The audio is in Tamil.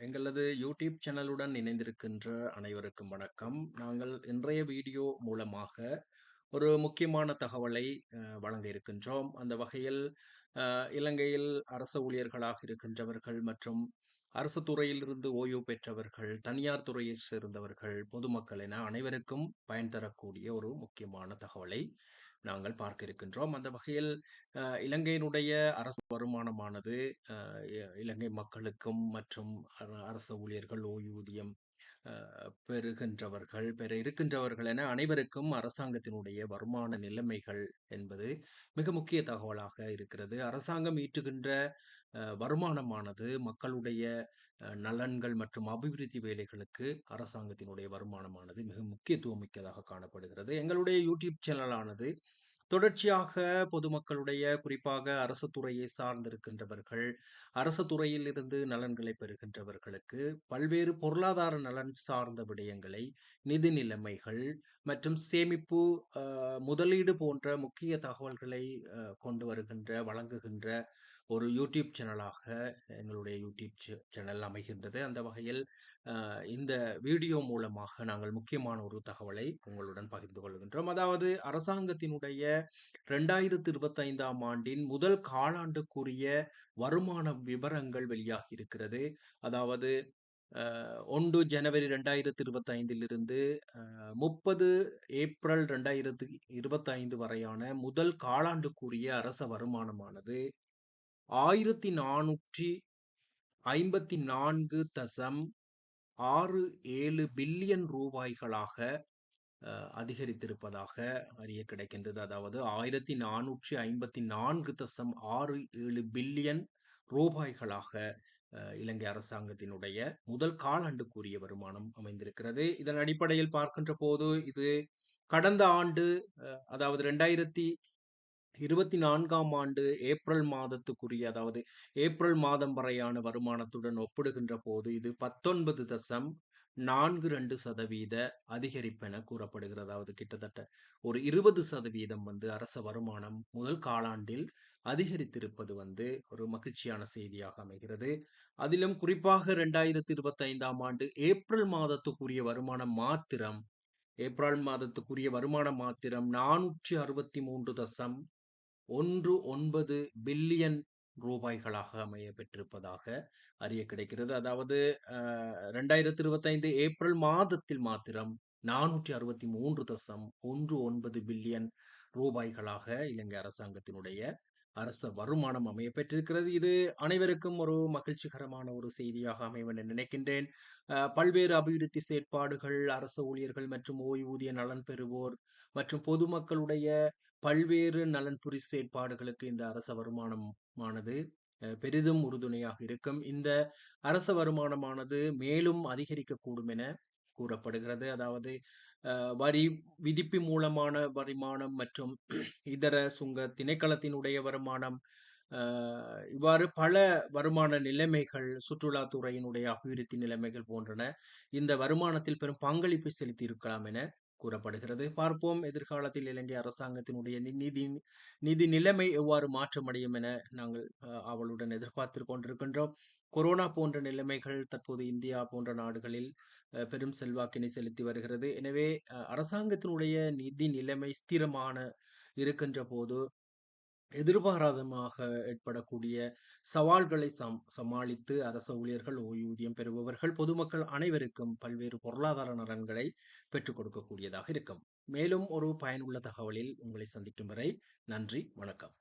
எங்களது யூடியூப் சேனலுடன் இணைந்திருக்கின்ற அனைவருக்கும் வணக்கம். நாங்கள் இன்றைய வீடியோ மூலமாக ஒரு முக்கியமான தகவலை வழங்க இருக்கின்றோம். அந்த வகையில் இலங்கையில் அரச ஊழியர்களாக இருக்கின்றவர்கள் மற்றும் அரசு துறையிலிருந்து ஓய்வு பெற்றவர்கள் தனியார் துறையை சேர்ந்தவர்கள் பொதுமக்கள் என அனைவருக்கும் பயன் தரக்கூடிய ஒரு முக்கியமான தகவலை நாங்கள் பார்க்க இருக்கின்றோம். அந்த வகையில் இலங்கையினுடைய அரசு வருமானமானது இலங்கை மக்களுக்கும் மற்றும் அரசு ஊழியர்கள் ஓய்வூதியம் பெறுகின்றவர்கள் பெற இருக்கின்றவர்கள் என அனைவருக்கும் அரசாங்கத்தினுடைய வருமான நிலைமைகள் என்பது மிக முக்கிய தகவலாக இருக்கிறது. அரசாங்கம் ஈட்டுகின்ற வருமானமானது மக்களுடைய நலன்கள் மற்றும் அபிவிருத்தி வேலைகளுக்கு அரசாங்கத்தினுடைய வருமானமானது மிக முக்கியத்துவம் மிக்கதாக காணப்படுகிறது. எங்களுடைய யூடியூப் சேனலானது தொடர்ச்சியாக பொதுமக்களுடைய குறிப்பாக அரசு துறையை சார்ந்திருக்கின்றவர்கள் அரசு துறையில் இருந்து நலன்களை பெறுகின்றவர்களுக்கு பல்வேறு பொருளாதார நலன் சார்ந்த விடயங்களை நிதி நிலைமைகள் மற்றும் சேமிப்பு முதலீடு போன்ற முக்கிய தகவல்களை கொண்டு வருகின்ற வழங்குகின்ற ஒரு யூடியூப் சேனலாக எங்களுடைய யூடியூப் சேனல் அமைகின்றது. அந்த வகையில் இந்த வீடியோ மூலமாக நாங்கள் முக்கியமான ஒரு தகவலை உங்களுடன் பகிர்ந்து கொள்கின்றோம். அதாவது அரசாங்கத்தினுடைய ரெண்டாயிரத்தி இருபத்தைந்தாம் ஆண்டின் முதல் காலாண்டுக்குரிய வருமான விவரங்கள் வெளியாகி இருக்கிறது. அதாவது ஒன்று ஜனவரி ரெண்டாயிரத்தி இருபத்தைந்திலிருந்து முப்பது ஏப்ரல் ரெண்டாயிரத்தி இருபத்தைந்து வரையான முதல் காலாண்டுக்குரிய அரச வருமானமானது ஆயிரத்தி நானூற்றி ஐம்பத்தி நான்கு தசம் ஆறு ஏழு பில்லியன் ரூபாய்களாக அதிகரித்திருப்பதாக அறிய கிடைக்கின்றது. அதாவது ஆயிரத்தி நானூற்றி ஐம்பத்தி நான்கு தசம் ஆறு ஏழு பில்லியன் ரூபாய்களாக இலங்கை அரசாங்கத்தினுடைய முதல் காலாண்டுக்குரிய வருமானம் அமைந்திருக்கிறது. இதன் அடிப்படையில் பார்க்கின்ற போது இது கடந்த ஆண்டு அதாவது ரெண்டாயிரத்தி இருபத்தி நான்காம் ஆண்டு ஏப்ரல் மாதத்துக்குரிய அதாவது ஏப்ரல் மாதம் வரையான வருமானத்துடன் ஒப்பிடுகின்ற போது இது பத்தொன்பது தசம் நான்கு ரெண்டு சதவீத அதிகரிப்பென கூறப்படுகிறது. அதாவது கிட்டத்தட்ட ஒரு இருபது சதவீதம் வந்து அரச வருமானம் முதல் காலாண்டில் அதிகரித்திருப்பது வந்து ஒரு மகிழ்ச்சியான செய்தியாக அமைகிறது. அதிலும் குறிப்பாக இரண்டாயிரத்தி இருபத்தி ஐந்தாம் ஆண்டு ஏப்ரல் மாதத்துக்குரிய வருமானம் மாத்திரம் ஏப்ரல் மாதத்துக்குரிய வருமானம் மாத்திரம் நானூற்றி அறுபத்தி மூன்று தசம் ஒன்று ஒன்பது பில்லியன் ரூபாய்களாக அமைய பெற்றிருப்பதாக அறிய கிடைக்கிறது. அதாவது ரெண்டாயிரத்தி இருபத்தைந்து ஏப்ரல் மாதத்தில் மாத்திரம் நானூற்றி அறுபத்தி மூன்று தசம் ஒன்று ஒன்பது பில்லியன் ரூபாய்களாக இலங்கை அரசாங்கத்தினுடைய அரச வருமானம் அமைய பெற்றிருக்கிறது. இது அனைவருக்கும் ஒரு மகிழ்ச்சிகரமான ஒரு செய்தியாக அமைவென நினைக்கின்றேன். பல்வேறு அபிவிருத்தி செயற்பாடுகள் அரசு ஊழியர்கள் மற்றும் ஓய்வூதிய நலன் பெறுவோர் மற்றும் பொதுமக்களுடைய பல்வேறு நலன்புரி செயற்பாடுகளுக்கு இந்த அரச வருமானமானது பெரிதும் உறுதுணையாக இருக்கும். இந்த அரச வருமானமானது மேலும் அதிகரிக்கக்கூடும் என கூறப்படுகிறது. அதாவது வரி விதிப்பு மூலமான வருமானம் மற்றும் இதர சுங்க திணைக்களத்தினுடைய வருமானம் இவ்வாறு பல வருமான நிலைமைகள் சுற்றுலாத்துறையினுடைய அபிவிருத்தி நிலைமைகள் போன்றன இந்த வருமானத்தில் பெரும் பங்களிப்பை செலுத்தி இருக்கலாம் என கூறப்படுகிறது. பார்ப்போம். எதிர்காலத்தில் இலங்கை அரசாங்கத்தினுடைய நிதி நிதி நிலைமை எவ்வாறு மாற்றமடையும் என நாங்கள் அவளுடன் எதிர்பார்த்து கொண்டிருக்கின்றோம். கொரோனா போன்ற நிலைமைகள் தற்போது இந்தியா போன்ற நாடுகளில் பெரும் செல்வாக்கினை செலுத்தி வருகிறது. எனவே அரசாங்கத்தினுடைய நிதி நிலைமை ஸ்திரமான இருக்கின்ற போது எதிர்பாராதமாக ஏற்படக்கூடிய சவால்களை சம் சமாளித்து அரச ஊழியர்கள் ஓய்வூதியம் பெறுபவர்கள் பொதுமக்கள் அனைவருக்கும் பல்வேறு பொருளாதார நலன்களை பெற்றுக் கொடுக்கக்கூடியதாக இருக்கும். மேலும் ஒரு பயனுள்ள தகவலில் உங்களை சந்திக்கும் வரை நன்றி வணக்கம்.